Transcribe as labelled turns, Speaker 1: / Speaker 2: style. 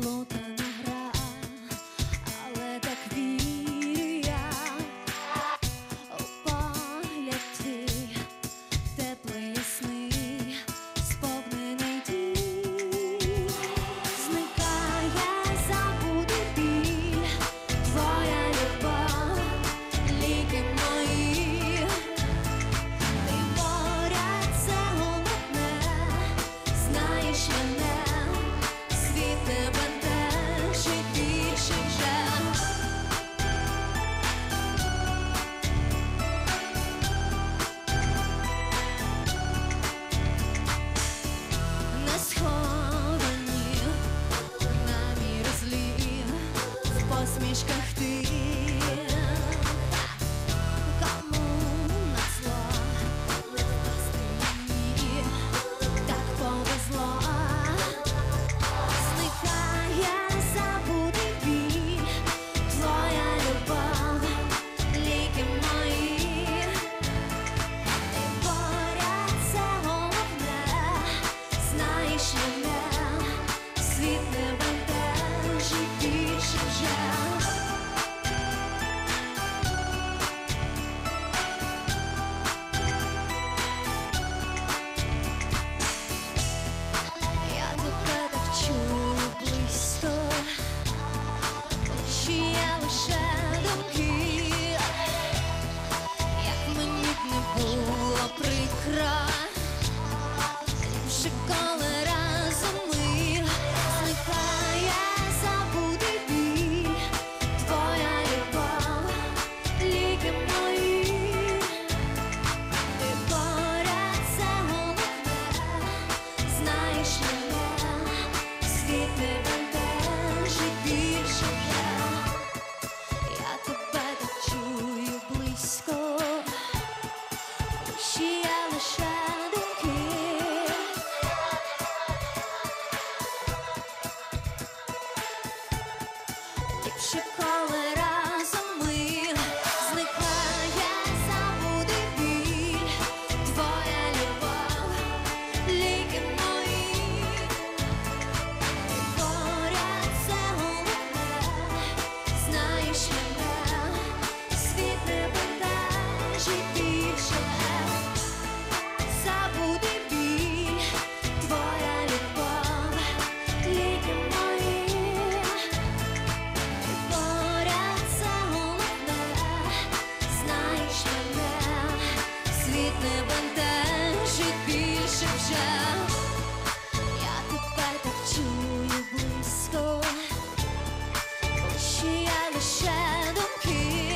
Speaker 1: 落单 усмішках ти. She called się. Ja tutaj tak czuję blisko. Posijamy się do kill